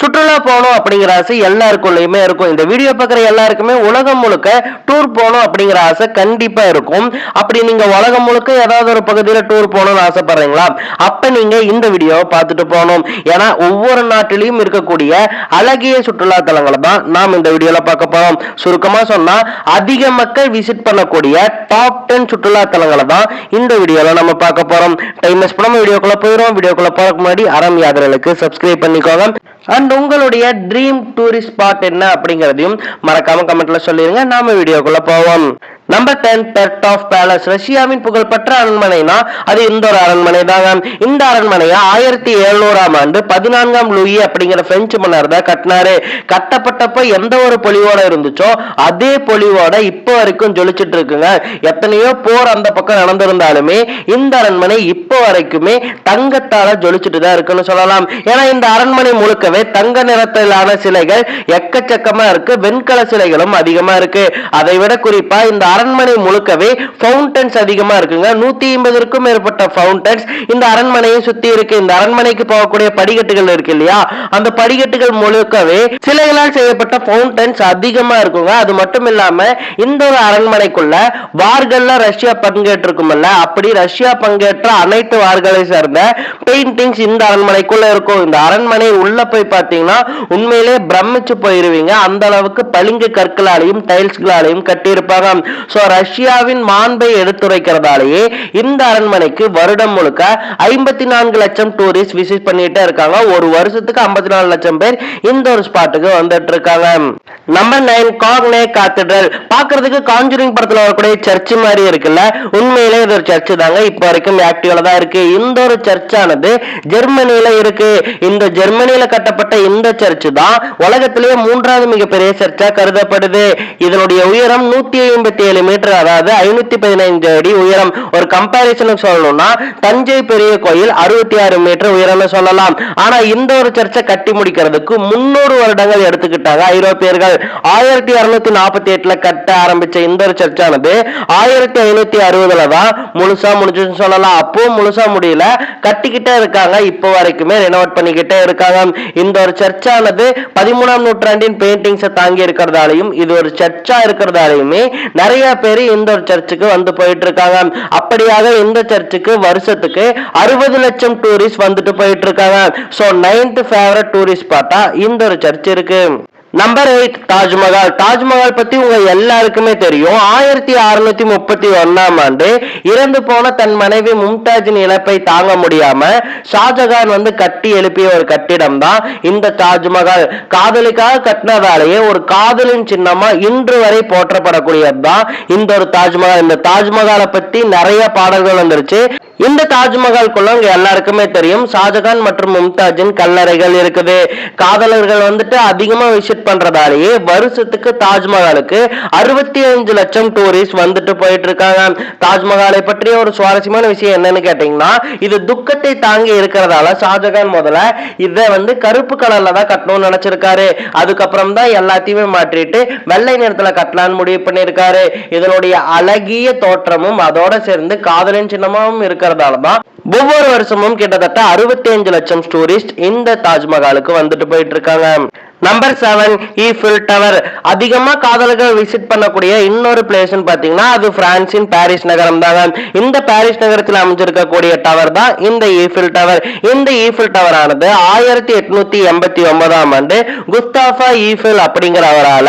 சுற்றுலா போகணும் அப்படிங்கிற ஆசை எல்லாருக்குள்ளயுமே இருக்கும். இந்த வீடியோ பார்க்குற எல்லாருக்குமே உலகம் முழுக்க டூர் போகணும் அப்படிங்கிற ஆசை கண்டிப்பா இருக்கும். அப்படி நீங்க உலகம் முழுக்க ஏதாவது ஒரு பகுதியில் டூர் போகணும்னு ஆசைப்படுறீங்களா? அப்ப நீங்க இந்த வீடியோவை பார்த்துட்டு போகணும். ஏன்னா ஒவ்வொரு நாட்டிலையும் இருக்கக்கூடிய அழகிய சுற்றுலா தலங்களை தான் நாம் இந்த வீடியோல பார்க்க போறோம். சுருக்கமா சொன்னா அதிக மக்கள் விசிட் பண்ணக்கூடிய டாப் டென் சுற்றுலா தலங்களை தான் இந்த வீடியோல நம்ம பார்க்க போறோம். டைம் மிஸ் பண்ணாம வீடியோக்குள்ள போயிடும் வீடியோக்குள்ள போறதுக்கு முன்னாடி அறம் யாதர்களுக்கு சப்ஸ்கிரைப் பண்ணிக்கோங்க. அண்ட் உங்களுடைய ட்ரீம் டூரிஸ்ட் ஸ்பாட் என்ன அப்படிங்கிறதையும் மறக்காம கமெண்ட்ல சொல்லிருங்க. நாம வீடியோக்குள்ள போவோம். Number ten Peterhof palace ரஷ்யாவின் புகழ்பெற்ற அரண்மனைனா அது இந்த ஒரு அரண்மனை தாங்க இந்த அரண்மனையை ஆயிரத்தி எழுநூறாம் ஆண்டு பதினான்காம் லூயி அப்படிங்கிற பிரெஞ்சு மன்னர் தான் கட்டினாரு. கட்டப்பட்டப்ப எந்த ஒரு பொலிவோட இருந்துச்சோ அதே பொலிவோட இப்போ வரைக்கும் ஜொலிச்சிட்டு இருக்குங்க. எத்தனையோ போர் அந்த பக்கம் நடந்திருந்தாலுமே இந்த அரண்மனை இப்போ வரைக்குமே தங்கத்தால ஜொலிச்சுட்டு தான் இருக்குன்னு சொல்லலாம். ஏன்னா இந்த அரண்மனை முழுக்கவே தங்க நிறத்திலான சிலைகள் எக்கச்சக்கமா இருக்கு. வெண்கல சிலைகளும் அதிகமா இருக்கு. அதை விட குறிப்பா இந்த அரண்மனை முழுக்கவே ஃபவுண்டன்ஸ் அதிகமா இருக்குங்க. நூத்தி ஐம்பதுக்கும் மேற்பட்ட ஃபவுண்டன்ஸ் இந்த அரண்மனையை சுத்தி இருக்கு இந்த அரண்மனைக்கு போகக்கூடிய படிக்கட்டுகள் இருக்கு இல்லையா? அந்த படிக்கட்டுகள் முழுக்கவே சிலைகளால் செய்யப்பட்ட ஃபவுண்டன்ஸ் அதிகமா இருக்குங்க. அது மட்டும் இல்லாம இந்த ஒரு அரண்மனைக்குள்ள வார்கள்ல ரஷ்யா பங்கேற்றிருக்கும்ல. அப்படி ரஷ்யா பங்கேற்ற அனைத்து வார்களை சேர்ந்த பெயிண்டிங்ஸ் இந்த அரண்மனைக்குள்ள இருக்கும். இந்த அரண்மனை உள்ள போய் பார்த்தீங்கன்னா உண்மையிலே பிரமிச்சு போயிருவீங்க. அந்த அளவுக்கு பளிங்கு கற்களாலையும் டைல்ஸ்களாலையும் கட்டியிருப்பாங்க. சோ ரஷ்யாவின் மாண்பை எடுத்துரைக்கிறதாலேயே இந்த அரண்மனைக்கு வருடம் முழுக்க ஐம்பத்தி நான்கு லட்சம் டூரிஸ்ட் விசிட் பண்ணிட்டே இருக்காங்க. ஒரு வருஷத்துக்கு ஐம்பத்தி நாலு லட்சம் பேர் இந்த ஒரு ஸ்பாட்டுக்கு வந்துட்டு இருக்காங்க நம்பர் நைன் காக்னே காத்திடல் பாக்குறதுக்கு காஞ்சூரிங் படத்துல வரக்கூடிய சர்ச் மாதிரி இருக்குல்ல? உண்மையிலே இது ஒரு சர்ச் தாங்க. இப்போ வரைக்கும் ஆக்டிவ்ல தான் இருக்கு. இந்த ஒரு சர்ச்சானது ஜெர்மனியில இருக்கு. இந்த ஜெர்மனியில கட்டப்பட்ட இந்த சர்ச் தான் உலகத்திலேயே மூன்றாவது மிகப்பெரிய சர்ச்சா கருதப்படுது. இதனுடைய உயரம் நூத்தி ஐம்பத்தி ஏழு மீட்டர் அதாவது ஐநூத்தி பதினைந்து அடி உயரம். ஒரு கம்பாரிசனுக்கு சொல்லணும்னா தஞ்சை பெரிய கோயில் அறுபத்தி ஆறு மீட்டர் உயரம்னு சொல்லலாம். ஆனா இந்த ஒரு சர்ச்சை கட்டி முடிக்கிறதுக்கு முன்னூறு வருடங்கள் எடுத்துக்கிட்டாங்க ஐரோப்பியர்கள். ஆயிரத்தி அறுநூத்தி நாற்பத்தி எட்டுல கட்ட ஆரம்பிச்ச இந்த ஒரு சர்ச்சானது ஆயிரத்தி ஐநூத்தி அறுபதுல தான் முழுசா முடிஞ்சுன்னு சொல்லலாம். அப்போ முழுசா முடியல. கட்டிக்கிட்டே இருக்காங்க. இப்போ வரைக்குமே ரெனோவேட் பண்ணிக்கிட்டே இருக்காங்க. இந்த ஒரு சர்ச்சானது பதிமூணாம் நூற்றாண்டின் பெயிண்டிங்ஸை தாங்கி இருக்கிறதாலையும் இது ஒரு சர்ச்சா இருக்கிறதாலையுமே நிறைய பேர் இந்த ஒரு சர்ச்சுக்கு வந்து போயிட்டு இருக்காங்க அப்படியாக இந்த சர்ச்சுக்கு வருஷத்துக்கு அறுபது லட்சம் டூரிஸ்ட் வந்துட்டு போயிட்டு இருக்காங்க ஸோ நைன்த் ஃபேவரட் டூரிஸ்ட் பார்த்தா இந்த ஒரு சர்ச் இருக்கு. நம்பர் எயிட் தாஜ்மஹால் தாஜ்மஹால் பத்தி உங்க எல்லாருக்குமே தெரியும். ஆயிரத்தி அறுநூத்தி முப்பத்தி ஒன்னாம் ஆண்டு இறந்து போன தன் மனைவி மும்தாஜின் இழப்பை தாங்க முடியாம ஷாஜகான் வந்து கட்டி எழுப்பிய ஒரு கட்டிடம் தான் இந்த தாஜ்மஹால் காதலிக்காக கட்டினதாலேயே ஒரு காதலின் சின்னமா இன்று வரை போற்றப்படக்கூடியது தான் இந்த ஒரு தாஜ்மஹால் இந்த தாஜ்மஹாலை பத்தி நிறைய பாடல்கள் வந்துருச்சு. இந்த தாஜ்மஹால்குள்ள உங்க எல்லாருக்குமே தெரியும். ஷாஜகான் மற்றும் மும்தாஜின் கல்லறைகள் இருக்குது. காதலர்கள் வந்துட்டு அதிகமா விசிட் பண்றதாலேயே வருஷத்துக்கு தாஜ்மஹாலுக்கு அறுபத்தி அஞ்சு லட்சம் டூரிஸ்ட் வந்துட்டு போயிட்டு இருக்காங்க தாஜ்மஹாலை பற்றிய ஒரு சுவாரஸ்யமான விஷயம் என்னன்னு கேட்டீங்கன்னா இது துக்கத்தை தாங்கி இருக்கிறதால ஷாஜகான் முதல்ல இதை வந்து கருப்பு கலர்ல தான் கட்டணும்னு நினைச்சிருக்காரு. அதுக்கப்புறம் தான் எல்லாத்தையுமே மாற்றிட்டு வெள்ளை நிறத்துல கட்டலான்னு முடிவு பண்ணியிருக்காரு. இதனுடைய அழகிய தோற்றமும் அதோட சேர்ந்து காதலின் சின்னமாவும் இருக்கிறதால தான் ஒவ்வொரு வருஷமும் கிட்டத்தட்ட அறுபத்தி அஞ்சு லட்சம் டூரிஸ்ட் இந்த தாஜ்மஹாலுக்கு வந்துட்டு போயிட்டு இருக்காங்க. நம்பர் செவன் ஈஃபில் டவர் அதிகமா காதலர்கள் விசிட் பண்ணக்கூடிய இன்னொரு பிளேஸ் பாத்தீங்கன்னா அது பிரான்சின் பாரிஸ் நகரம் தான் இந்த பாரிஸ் நகரத்தில் அமைஞ்சிருக்கக்கூடிய டவர் தான் இந்த ஈஃபில் டவர் இந்த ஈஃபில் டவர் ஆனது ஆயிரத்தி எட்நூத்தி எண்பத்தி ஒன்பதாம் ஆண்டு குஸ்தாஃபா ஈஃபில் அப்படிங்கிறவரால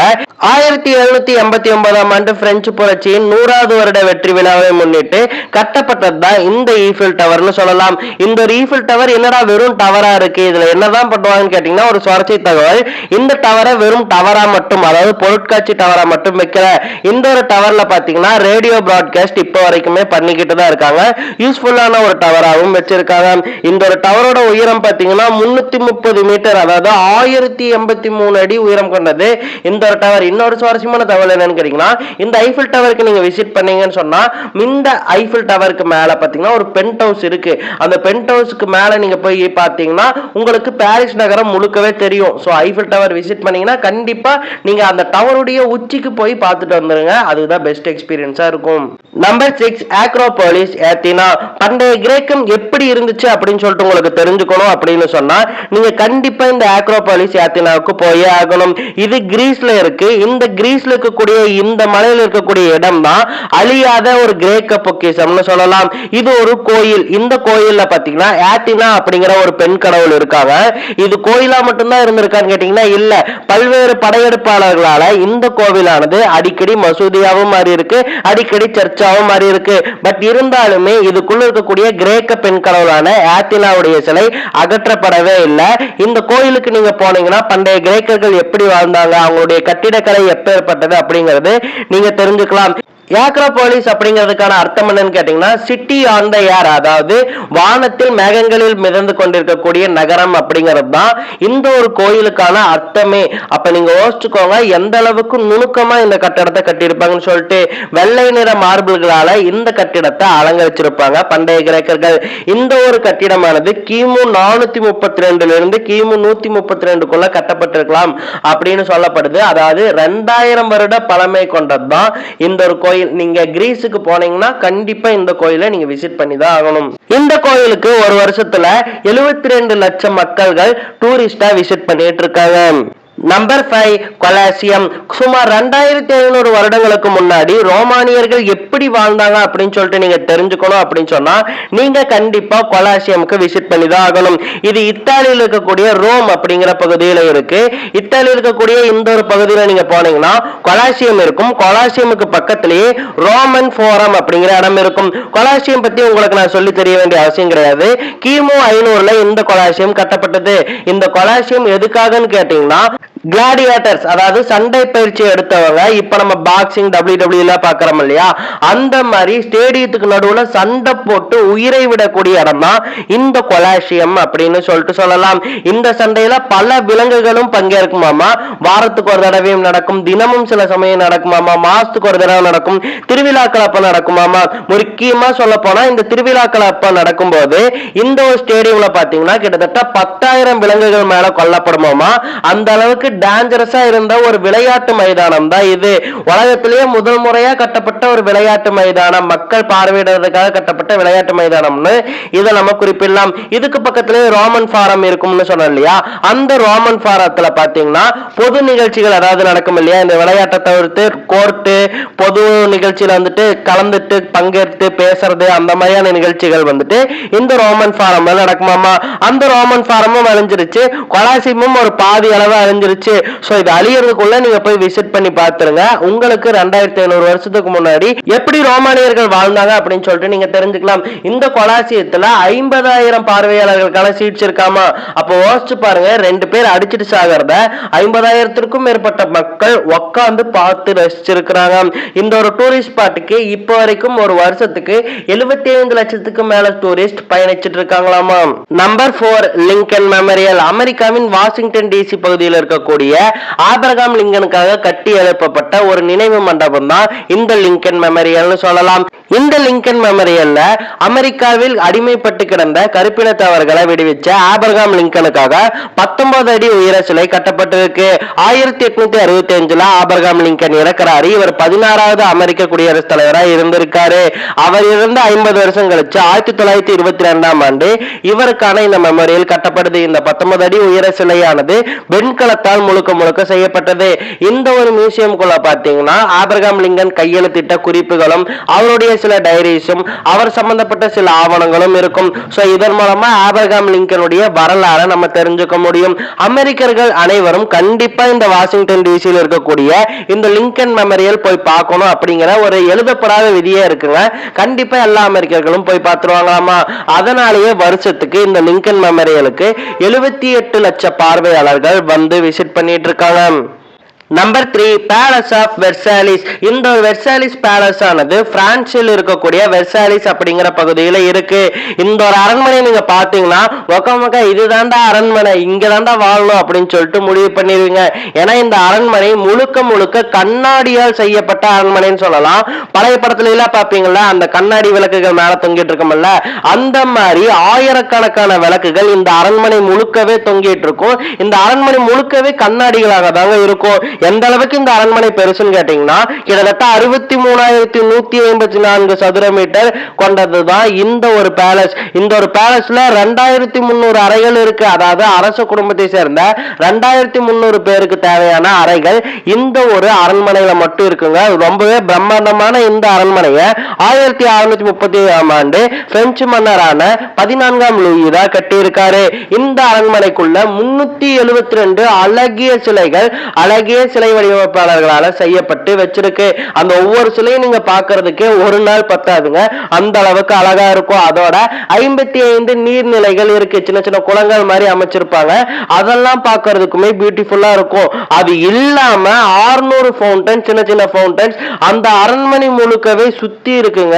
ஆயிரத்தி எழுநூத்தி எண்பத்தி ஒன்பதாம் ஆண்டு பிரெஞ்சு புரட்சியின் நூறாவது வருட வெற்றி விழாவை முன்னிட்டு கட்டப்பட்டது தான் இந்த ஈஃபில் டவர்னு சொல்லலாம். இந்த ஒரு ஈஃபில் டவர் என்னடா வெறும் டவரா இருக்கு? இதுல என்னதான் பண்ணுவாங்கன்னு கேட்டீங்கன்னா ஒரு சுவாரஸ்ய தகவல் இந்த டவரை வெறும் டவரா மட்டும் அதாவது பொருட்காட்சி டவரா மட்டும் வைக்கிற இந்த ஒரு டவர்ல பாத்தீங்கன்னா ரேடியோ பிராட்காஸ்ட் இப்போ வரைக்குமே பண்ணிக்கிட்டு தான் இருக்காங்க. யூஸ்ஃபுல்லான ஒரு டவராகவும் வச்சிருக்காங்க. இந்த ஒரு டவரோட உயரம் பாத்தீங்கன்னா முன்னூத்தி முப்பது மீட்டர் அதாவது ஆயிரத்தி எண்பத்தி மூணு அடி உயரம் கொண்டது. இந்த ஒரு டவர் இன்னொரு சுவாரஸ்யமான தகவல் என்னன்னு கேட்டீங்கன்னா இந்த ஐஃபில் டவருக்கு நீங்க விசிட் பண்ணீங்கன்னு சொன்னா இந்த ஐஃபில் டவருக்கு மேல பாத்தீங்கன்னா ஒரு பென்ட் ஹவுஸ் இருக்கு. அந்த பென்ட் ஹவுஸ்க்கு மேல நீங்க போய் பாத்தீங்கன்னா உங்களுக்கு பாரிஸ் நகரம் முழுக்கவே தெரியும். ஸோ ஐஃபில் டவர் விசிட் பண்ணீங்கன்னா கண்டிப்பா நீங்க அந்த டவருடைய உச்சிக்கு போய் பார்த்துட்டு வந்துருங்க. அதுதான் பெஸ்ட் எக்ஸ்பீரியன்ஸா இருக்கும். நம்பர் சிக்ஸ் ஆக்ரோபோலிஸ் ஏத்தினா பண்டைய கிரேக்கம் எப்படி இருந்துச்சு அப்படின்னு சொல்லிட்டு உங்களுக்கு தெரிஞ்சுக்கணும் அப்படின்னு சொன்னா நீங்க கண்டிப்பா இந்த ஆக்ரோபாலிஸ் ஏத்தினாவுக்கு போயே ஆகணும். இது கிரீஸ்ல இருக்கு. இந்த கிரீஸ்ல இருக்கக்கூடிய இந்த மலையில இருக்கக்கூடிய இடம் தான் அழியாத ஒரு கிரேக்க பொக்கிசம்னு சொல்லலாம். இது ஒரு கோயில். இந்த கோயில்ல பாத்தீங்கன்னா ஏத்தினா அப்படிங்கிற ஒரு பெண் கடவுள் இருக்காங்க. இது கோயிலா மட்டும்தான் இருந்திருக்கான்னு கேட்டீங்கன்னா இல்ல பல்வேறு படையெடுப்பாளர்களால இந்த கோவிலானது அடிக்கடி மசூதியாவும் மாறி இருக்கு அடிக்கடி சர்ச்சாவும் மாறி இருக்கு பட் இருந்தாலுமே இதுக்குள்ள இருக்கக்கூடிய கிரேக்க பெண் கடவுளான ஆத்தினாவுடைய சிலை அகற்றப்படவே இல்லை. இந்த கோயிலுக்கு நீங்க போனீங்கன்னா பண்டைய கிரேக்கர்கள் எப்படி வாழ்ந்தாங்க அவங்களுடைய கட்டிடக்கலை எப்பேற்பட்டது அப்படிங்கிறது நீங்க தெரிஞ்சுக்கலாம். ஏக்ரோபாலிஸ் அப்படிங்கிறதுக்கான அர்த்தம் என்னன்னு கேட்டீங்கன்னா சிட்டி ஆன் த ஏர் அதாவது வானத்தில் மேகங்களில் மிதந்து கொண்டிருக்கக்கூடிய நகரம் அப்படிங்கிறது தான் இந்த ஒரு கோயிலுக்கான அர்த்தமே. அப்ப நீங்க யோசிச்சுக்கோங்க எந்த அளவுக்கு நுணுக்கமா இந்த கட்டடத்தை கட்டியிருப்பாங்கன்னு சொல்லிட்டு வெள்ளை நிற மார்பிள்களால இந்த கட்டிடத்தை அலங்கரிச்சிருப்பாங்க. பண்டைய கிரேக்கர்கள். இந்த ஒரு கட்டிடமானது கிமு நானூத்தி முப்பத்தி ரெண்டுல இருந்து கிமு நூத்தி முப்பத்தி ரெண்டுக்குள்ள கட்டப்பட்டிருக்கலாம் அப்படின்னு சொல்லப்படுது. அதாவது ரெண்டாயிரம் வருட பழமை கொண்டதுதான் இந்த ஒரு கோயில் நீங்க கிரீஸுக்கு போனீங்கன்னா கண்டிப்பா இந்த கோயிலை நீங்க விசிட் பண்ணி தான் ஆகணும். இந்த கோயிலுக்கு ஒரு வருஷத்துல எழுபத்தி ரெண்டு லட்சம் மக்கள்கள் டூரிஸ்டா விசிட் பண்ணிட்டு இருக்காங்க. நம்பர் ஃபைவ் கொலாசியம் சுமார் ரெண்டாயிரத்தி ஐநூறு வருடங்களுக்கு முன்னாடி ரோமானியர்கள் எப்படி வாழ்ந்தாங்க அப்படின்னு சொல்லிட்டு நீங்க தெரிஞ்சுக்கணும் அப்படின்னு சொன்னா நீங்க கண்டிப்பா கொலாசியமுக்கு விசிட் பண்ணி தான் ஆகணும். இது இத்தாலியில் இருக்கக்கூடிய ரோம் அப்படிங்கிற பகுதியில இருக்கு. இத்தாலியில் இருக்கக்கூடிய இந்த ஒரு பகுதியில நீங்க போனீங்கன்னா கொலாசியம் இருக்கும். கொலாசியமுக்கு பக்கத்திலேயே ரோமன் ஃபோரம் அப்படிங்கிற இடம் இருக்கும். கொலாசியம் பத்தி உங்களுக்கு நான் சொல்லி தெரிய வேண்டிய அவசியம் கிடையாது. கிமு ஐநூறுல இந்த கொலாசியம் கட்டப்பட்டது. இந்த கொலாசியம் எதுக்காகன்னு கேட்டீங்கன்னா கிளாடியேட்டர்ஸ் அதாவது சண்டை பயிற்சி எடுத்தவங்க இப்ப நம்ம பாக்ஸிங் டபிள்யூ டபிள்யூ எல்லாம் பாக்குறோம் இல்லையா? அந்த மாதிரி ஸ்டேடியத்துக்கு நடுவுல சண்டை போட்டு உயிரை விடக்கூடிய இடம் தான் இந்த கொலாசியம் அப்படின்னு சொல்லிட்டு சொல்லலாம். இந்த சண்டையில பல விலங்குகளும் பங்கேற்குமாமா வாரத்துக்கு ஒரு தடவையும் நடக்கும் தினமும் சில சமயம் நடக்குமாமா மாசத்துக்கு ஒரு தடவை நடக்கும் திருவிழாக்கள் அப்ப நடக்குமாமா முக்கியமா சொல்ல போனா இந்த திருவிழாக்கள் அப்ப நடக்கும்போது இந்த ஒரு ஸ்டேடியம்ல பாத்தீங்கன்னா கிட்டத்தட்ட பத்தாயிரம் விலங்குகள் மேல கொல்லப்படுமாமா அந்த அளவுக்கு டேஞ்சரஸா இருந்த ஒரு விளையாட்டு மைதானம் தான் இது. உலகத்திலேயே முதல் முறையா கட்டப்பட்ட ஒரு விளையாட்டு மைதானம். மக்கள் பார்வையிடுறதுக்காக கட்டப்பட்ட விளையாட்டு மைதானம்னு இதை நம்ம குறிப்பிடலாம். இதுக்கு பக்கத்திலே ரோமன் ஃபாரம் இருக்கும்னு சொன்னோம் இல்லையா? அந்த ரோமன் ஃபாரத்துல பாத்தீங்கன்னா பொது நிகழ்ச்சிகள் அதாவது நடக்கும் இல்லையா? இந்த விளையாட்டை தவிர்த்து கோர்ட்டு பொது நிகழ்ச்சியில வந்துட்டு கலந்துட்டு பங்கேற்று பேசுறது அந்த மாதிரியான நிகழ்ச்சிகள் வந்துட்டு இந்த ரோமன் ஃபாரம் நடக்குமாமா அந்த ரோமன் ஃபாரமும் அழிஞ்சிருச்சு. கொலாசியமும் ஒரு பாதி அளவு அழிஞ்சிருச்சு. சோ இது அழியறதுக்குள்ள நீங்க போய் விசிட் பண்ணி பாத்துருங்க. உங்களுக்கு ரெண்டாயிரத்தி ஐநூறு வருஷத்துக்கு முன்னாடி எப்படி ரோமானியர்கள் வாழ்ந்தாங்க அப்படின்னு சொல்லிட்டு நீங்க தெரிஞ்சுக்கலாம். இந்த கொலாசியத்துல ஐம்பதாயிரம் பார்வையாளர்களுக்கான சீட்ஸ் இருக்காமா? அப்போ யோசிச்சு பாருங்க ரெண்டு பேர் அடிச்சிட்டு சாகிறத ஐம்பதாயிரத்திற்கும் மேற்பட்ட மக்கள் உக்காந்து பார்த்து ரசிச்சிருக்கிறாங்க. இந்த ஒரு டூரிஸ்ட் ஸ்பாட்டுக்கு இப்போ வரைக்கும் ஒரு வருஷத்துக்கு எழுபத்தி ஐந்து லட்சத்துக்கு மேல டூரிஸ்ட் பயணிச்சிட்டு இருக்காங்களாமா? நம்பர் போர் லிங்கன் மெமரியல் அமெரிக்காவின் வாஷிங்டன் டிசி பகுதியில் இருக்கக்கூடிய ஆபிரகாம் லிங்கனுக்காக கட்டி எழுப்பப்பட்ட ஒரு நினைவு மண்டபம் தான் இந்த லிங்கன் மெமரியல்னு சொல்லலாம். இந்த லிங்கன் மெமரியல்ல அமெரிக்காவில் அடிமைப்பட்டு கிடந்த கருப்பினத்தவர்களை விடுவிச்ச ஆபிரகாம் லிங்கனுக்காக பத்தொன்பது அடி உயர சிலை கட்டப்பட்டிருக்கு. ஆயிரத்தி எட்நூத்தி அறுபத்தி அஞ்சுல ஆபிரகாம் லிங்கன் இறக்குறாரு இவர் பதினாறாவது அமெரிக்க குடியரசுத் தலைவரா இருந்திருக்காரு. அவர் இருந்து ஐம்பது வருஷம் கழிச்சு ஆயிரத்தி தொள்ளாயிரத்தி இருபத்தி ரெண்டாம் ஆண்டு இவருக்கான இந்த மெமோரியல் கட்டப்படுது. இந்த பத்தொன்பது அடி உயர சிலையானது வெண்கலத்தால் முழுக்க முழுக்க செய்யப்பட்டது. இந்த ஒரு மியூசியம்குள்ள பாத்தீங்கன்னா ஆபிரகாம் லிங்கன் கையெழுத்திட்ட குறிப்புகளும் அவருடைய சில டைரிஸும் அவர் சம்பந்தப்பட்ட சில ஆவணங்களும் இருக்கும். ஸோ இதன் மூலமா ஆபிரகாம் லிங்கனுடைய வரலாறை நம்ம தெரிஞ்சுக்க முடியும். அமெரிக்கர்கள் அனைவரும் கண்டிப்பா இந்த வாஷிங்டன் டிசியில் இருக்கக்கூடிய இந்த லிங்கன் மெமரியல் போய் பார்க்கணும் அப்படிங்கிற ஒரு எழுதப்படாத விதியே இருக்குங்க. கண்டிப்பா எல்லா அமெரிக்கர்களும் போய் பார்த்துருவாங்களாமா? அதனாலேயே வருஷத்துக்கு இந்த லிங்கன் மெமரியலுக்கு எழுபத்தி எட்டு லட்ச பார்வையாளர்கள் வந்து விசிட் பண்ணிட்டு இருக்காங்க. Number three palace of Versailles இந்த வெர்சாலிஸ் பேலஸ் ஆனது பிரான்சில் இருக்கக்கூடிய வெர்சாலிஸ் அப்படிங்கிற பகுதியில இருக்கு. இந்த ஒரு அரண்மனை நீங்க பாத்தீங்கன்னா ஒக்கமக்க இதுதான்டா அரண்மனை இங்க தான்டா வாழணும் அப்படின்னு சொல்லிட்டு முடிவு பண்ணிடுவீங்க. ஏன்னா இந்த அரண்மனை முழுக்க முழுக்க கண்ணாடியால் செய்யப்பட்ட அரண்மனைன்னு சொல்லலாம். பழைய படத்துல எல்லாம் பாப்பீங்களா அந்த கண்ணாடி விளக்குகள் மேல தொங்கிட்டு இருக்கோம்ல அந்த மாதிரி ஆயிரக்கணக்கான விளக்குகள் இந்த அரண்மனை முழுக்கவே தொங்கிட்டு இருக்கும். இந்த அரண்மனை முழுக்கவே கண்ணாடிகளாக தாங்க இருக்கும். எந்த அளவுக்கு இந்த அரண்மனை பெருசுன்னு கேட்டீங்கன்னா கிட்டத்தட்ட அறுபத்தி மூணாயிரத்தி நூத்தி ஐம்பத்தி நான்கு சதுர மீட்டர் கொண்டதுதான் இந்த ஒரு பேலஸ் இந்த ஒரு பேலஸ்ல ரெண்டாயிரத்தி முந்நூறு அறைகள் இருக்கு. அதாவது அரச குடும்பத்தை சேர்ந்த ரெண்டாயிரத்தி முந்நூறு பேருக்கு தேவையான அறைகள் இந்த ஒரு அரண்மனையில மட்டும் இருக்குங்க. ரொம்பவே பிரம்மாண்டமான இந்த அரண்மனையை ஆயிரத்தி அறுநூத்தி முப்பத்தி ஏழாம் ஆண்டு பிரெஞ்சு மன்னரான பதினான்காம் லூயிதா கட்டியிருக்காரு. இந்த அரண்மனைக்குள்ள முன்னூத்தி எழுபத்தி ரெண்டு அழகிய சிலைகள் அழகிய சிலை வடிவமைப்பாளர்களால செய்யப்பட்டு வச்சிருக்கு. அந்த ஒவ்வொரு சிலையும் நீங்க பாக்குறதுக்கே ஒரு நாள் பத்தாதுங்க. அந்த அளவுக்கு அழகா இருக்கும். அதோட ஐம்பத்தி ஐந்து நீர்நிலைகள் இருக்கு. சின்ன சின்ன குளங்கள் மாதிரி அமைச்சிருப்பாங்க. அதெல்லாம் பாக்குறதுக்குமே பியூட்டிஃபுல்லா இருக்கும். அது இல்லாம 600 ஃபவுண்டன் சின்ன சின்ன ஃபவுண்டன்ஸ் அந்த அரண்மனை முழுக்கவே சுத்தி இருக்குங்க.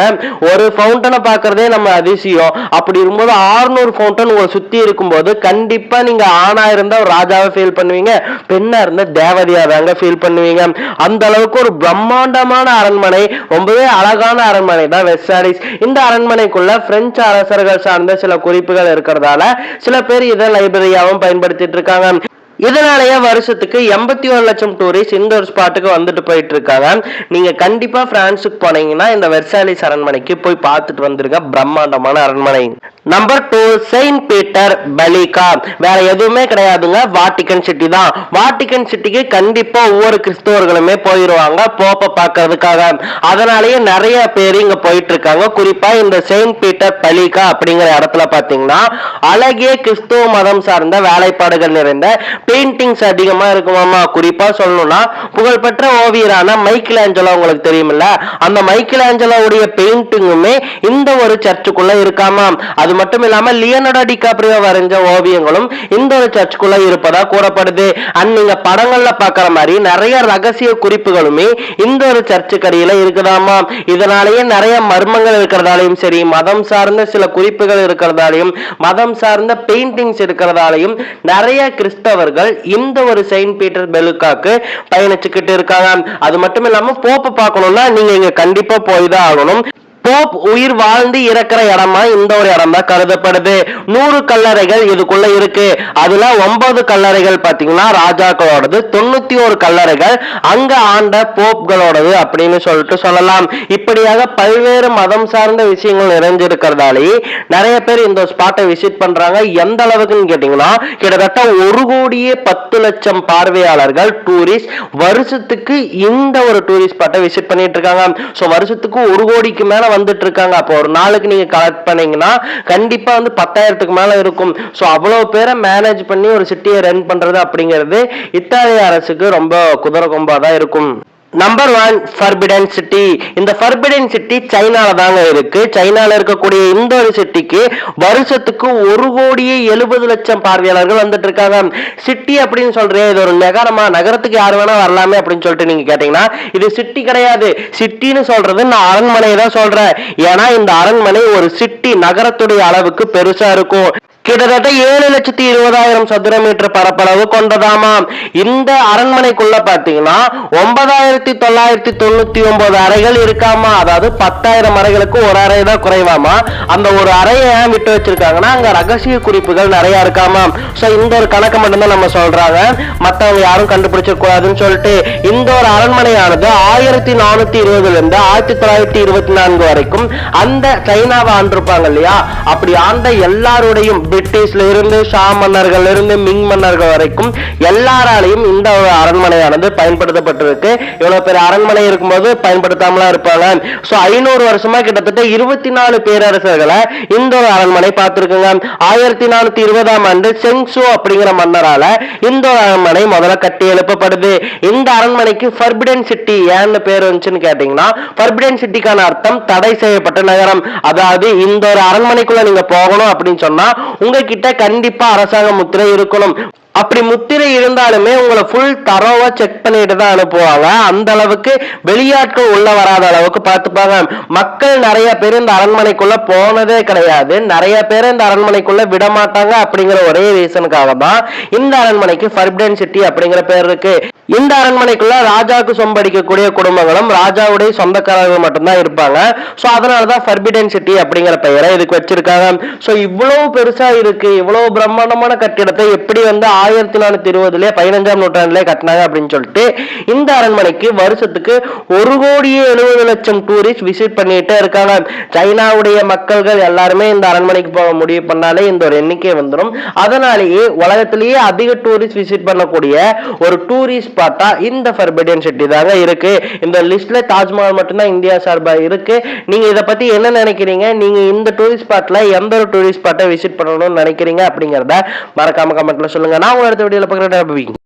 ஒரு ஃபவுண்டனை பார்க்கறதே நம்ம அதிசயம். அப்படி இருக்கும்போது 600 ஃபவுண்டன் உங்களை சுத்தி இருக்கும்போது கண்டிப்பா நீங்க ஆணா இருந்தா ஒரு ராஜாவை ஃபீல் பண்ணுவீங்க. பெண்ணா இருந்தா தேவதையா தாங்க ஃபீல் பண்ணுவீங்க. அந்த அளவுக்கு ஒரு பிரம்மாண்டமான அரண்மனை ரொம்பவே அழகான அரண்மனை தான் வெஸ்டாரிஸ் இந்த அரண்மனைக்குள்ள பிரெஞ்சு அரசர்கள் சார்ந்த சில குறிப்புகள் இருக்கிறதால சில பேர் இதை லைப்ரரியாவும் பயன்படுத்திட்டு இருக்காங்க. இதனாலேயே வருஷத்துக்கு எண்பத்தி ஒரு லட்சம் டூரிஸ்ட் இந்த ஒரு ஸ்பாட்டுக்கு வந்துட்டு போயிட்டு இருக்காங்க. நீங்க கண்டிப்பா பிரான்ஸுக்கு போனீங்கன்னா இந்த வெர்சாலிஸ் அரண்மனைக்கு போய் பார்த்துட்டு வந்துருங்க. பிரம்மாண்டமான அரண்மனை. Number two Saint Peter basilica வேற எதுவுமே கிடையாதுங்க. வாட்டிகன் சிட்டி தான். வாட்டிகன் சிட்டிக்கு கண்டிப்பா ஒவ்வொரு கிறிஸ்தவர்களுமே போயிருவாங்க போப்ப பார்க்கறதுக்காக. அதனாலேயே நிறைய பேர் இங்க போயிட்டு இருக்காங்க குறிப்பா இந்த செயின்ட் பீட்டர் பலிகா அப்படிங்கிற இடத்துல பாத்தீங்கன்னா அழகிய கிறிஸ்துவ மதம் சார்ந்த வேலைப்பாடுகள் நிறைந்த பெயிண்டிங்ஸ் அதிகமா இருக்குமாமா குறிப்பா சொல்லணும்னா புகழ்பெற்ற ஓவியரான மைக்கேல் ஆஞ்சலோ உங்களுக்கு தெரியுமில்ல? அந்த மைக்கேல் ஆஞ்சலோவுடைய பெயிண்டிங்குமே இந்த ஒரு சர்ச்சுக்குள்ள இருக்காமாம் அது அது மட்டும் இல்லாம லியனடா டிகாப்ரியோ வரைஞ்ச ஓவியங்களும் இந்த ஒரு சர்ச்சுக்குள்ள இருப்பதா கூறப்படுது. அண்ட் நீங்க படங்கள்ல பாக்குற மாதிரி நிறைய ரகசிய குறிப்புகளுமே இந்த ஒரு சர்ச்சுக்கு அடியில இருக்குதாமா? இதனாலேயே நிறைய மர்மங்கள் இருக்கிறதாலையும் சரி மதம் சார்ந்த சில குறிப்புகள் இருக்கிறதாலையும் மதம் சார்ந்த பெயிண்டிங்ஸ் இருக்கிறதாலையும் நிறைய கிறிஸ்தவர்கள் இந்த ஒரு செயின்ட் பீட்டர் பெலுக்காக்கு பயணிச்சுக்கிட்டு இருக்காங்க. அது மட்டும் இல்லாம போப்பை பார்க்கணும்னா நீங்க இங்க கண்டிப்பா போய் தான் ஆகணும். போப் உயிர் வாழ்ந்து இறக்குற இடமா? இந்த ஒரு இடம் தான் கருதப்படுது. நூறு கல்லறைகள் இதுக்குள்ள இருக்கு. அதுல ஒன்பது கல்லறைகள் பாத்தீங்கன்னா ராஜாக்களோடது தொண்ணூத்தி ஒரு கல்லறைகள் அங்க ஆண்ட போப்களோடது அப்படின்னு சொல்லிட்டு சொல்லலாம். இப்படியாக பல்வேறு மதம் சார்ந்த விஷயங்கள் நிறைஞ்சிருக்கிறதாலேயே நிறைய பேர் இந்த ஸ்பாட்டை விசிட் பண்றாங்க. எந்த அளவுக்குன்னு கேட்டீங்கன்னா கிட்டத்தட்ட ஒரு கோடியே பத்து லட்சம் பார்வையாளர்கள் டூரிஸ்ட் வருஷத்துக்கு இந்த ஒரு டூரிஸ்ட் ஸ்பாட்டை விசிட் பண்ணிட்டு இருக்காங்க. ஸோ வருஷத்துக்கு ஒரு கோடிக்கு மேல வந்துட்டு இருக்காங்க அப்போ ஒரு நாளுக்கு நீங்க கலெக்ட் பண்ணீங்கன்னா கண்டிப்பா வந்து பத்தாயிரத்துக்கு மேல இருக்கும். ஸோ அவ்வளவு பேரை மேனேஜ் பண்ணி ஒரு சிட்டியை ரன் பண்றது அப்படிங்கிறது இத்தாலிய அரசுக்கு ரொம்ப குதிரை கொம்பா தான் இருக்கும். நம்பர் ஒன் ஃபர்பிடன் சிட்டி இந்த ஃபர்பிடன் சிட்டி சைனால தாங்க இருக்கு. சைனால இருக்கக்கூடிய இந்த ஒரு சிட்டிக்கு வருஷத்துக்கு ஒரு கோடியே எழுபது லட்சம் பார்வையாளர்கள் வந்துட்டு இருக்காங்க. சிட்டி அப்படின்னு சொல்றேன் இது ஒரு நகரமா? நகரத்துக்கு யார் வேணா வரலாமே அப்படின்னு சொல்லிட்டு நீங்க கேட்டீங்கன்னா இது சிட்டி கிடையாது. சிட்டின்னு சொல்றது நான் அரண்மனையை தான் சொல்றேன். ஏன்னா இந்த அரண்மனை ஒரு சிட்டி நகரத்துடைய அளவுக்கு பெருசா இருக்கும். கிட்டத்தட்ட ஏழு லட்சத்தி இருபதாயிரம் சதுர மீட்டர் பரப்பளவு கொண்டதாமாம். இந்த அரண்மனைக்குள்ள பாத்தீங்கன்னா ஒன்பதாயிரத்தி தொள்ளாயிரத்தி தொண்ணூத்தி ஒன்பது அறைகள் இருக்காமா? அதாவது பத்தாயிரம் அறைகளுக்கு ஒரு அறை தான் குறைவாமா? அந்த ஒரு அறையை ஏன் விட்டு வச்சிருக்காங்கன்னா அங்க ரகசிய குறிப்புகள் நிறைய இருக்காமாம் சோ இந்த ஒரு கணக்கு மட்டும்தான் நம்ம சொல்றாங்க. மத்தவங்க யாரும் கண்டுபிடிச்சிட கூடாதுன்னு சொல்லிட்டு இந்த ஒரு அரண்மனையானது ஆயிரத்தி நானூத்தி இருபதுல இருந்து ஆயிரத்தி தொள்ளாயிரத்தி இருபத்தி நான்கு வரைக்கும் அந்த சைனாவை ஆண்டிருப்பாங்க இல்லையா? அப்படி ஆண்ட எல்லாருடையும் பிரிட்டிஷ்ல இருந்து ஷா மன்னர்கள் இருந்து மிங் மன்னர்கள் வரைக்கும் எல்லாராலையும் இந்த ஒரு அரண்மனையானது பயன்படுத்தப்பட்டிருக்கு. இவ்வளவு பெரிய அரண்மனை இருக்கும்போது பயன்படுத்தாமலாம் இருப்பாங்க. ஸோ ஐநூறு வருஷமா கிட்டத்தட்ட இருபத்தி நாலு பேரரசர்களை இந்த ஒரு அரண்மனை பார்த்துருக்குங்க. ஆயிரத்தி நானூத்தி இருபதாம் ஆண்டு செங்சு அப்படிங்கிற மன்னரால இந்த ஒரு அரண்மனை முதல்ல கட்டி எழுப்பப்படுது. இந்த அரண்மனைக்கு ஃபர்பிடன் சிட்டி ஏன்னு பேர் வந்துச்சுன்னு கேட்டீங்கன்னா ஃபர்பிடன் சிட்டிக்கான அர்த்தம் தடை செய்யப்பட்ட நகரம். அதாவது இந்த ஒரு அரண்மனைக்குள்ள நீங்க போகணும் அப்படின்னு சொன்னா உங்ககிட்ட கண்டிப்பா அரசாங்க முத்திரை இருக்கணும். அப்படி முத்திரை இருந்தாலுமே உங்களை ஃபுல் தரோவா செக் பண்ணிட்டு தான் அனுப்புவாங்க. அந்த அளவுக்கு வெளியாட்கள் உள்ள வராத அளவுக்கு பார்த்துப்பாங்க. மக்கள் நிறைய பேர் இந்த அரண்மனைக்குள்ள போனதே கிடையாது. நிறைய பேர் இந்த அரண்மனைக்குள்ள விட மாட்டாங்க அப்படிங்கிற ஒரே ரீசனுக்காக தான் இந்த அரண்மனைக்கு ஃபர்பிடன் சிட்டி அப்படிங்கிற பேர் இருக்கு. இந்த அரண்மனைக்குள்ள ராஜாவுக்கு சொம்படிக்கக்கூடிய குடும்பங்களும் ராஜாவுடைய சொந்தக்காரர்கள் மட்டும்தான் இருப்பாங்க. ஸோ அதனால தான் ஃபர்பிடன் சிட்டி அப்படிங்கிற பெயரை இதுக்கு வச்சிருக்காங்க. ஸோ இவ்வளவு பெருசா இருக்கு. இவ்வளவு பிரம்மாண்டமான கட்டிடத்தை எப்படி வந்து ஆயிரத்தி நானூத்தி இருபதுலயே பதினஞ்சாம் நூற்றாண்டுலயே கட்டினாங்க அப்படின்னு சொல்லிட்டு இந்த அரண்மனைக்கு வருஷத்துக்கு ஒரு கோடியே எழுபது லட்சம் டூரிஸ்ட் விசிட் பண்ணிட்டே இருக்காங்க. சைனாவுடைய மக்கள்கள் எல்லாருமே இந்த அரண்மனைக்கு போக முடிவு பண்ணாலே இந்த ஒரு எண்ணிக்கை வந்துடும் அதனாலேயே உலகத்திலேயே அதிக டூரிஸ்ட் விசிட் பண்ணக்கூடிய ஒரு டூரிஸ்ட் ஸ்பாட்டா இந்த ஃபர்பிடன் சிட்டி தாங்க இருக்கு. இந்த லிஸ்ட்ல தாஜ்மஹால் மட்டும்தான் இந்தியா சார்பா இருக்கு. நீங்க இதை பத்தி என்ன நினைக்கிறீங்க? நீங்க இந்த டூரிஸ்ட் ஸ்பாட்ல எந்த ஒரு டூரிஸ்ட் ஸ்பாட்டை விசிட் பண்ணணும்னு நினைக்கிறீங்க அப்படிங்கறத மறக்காம கமெண்ட்ல சொல்லுங்க. நான் உங்க அடுத்த வீடியோல பார்க்குறேன்.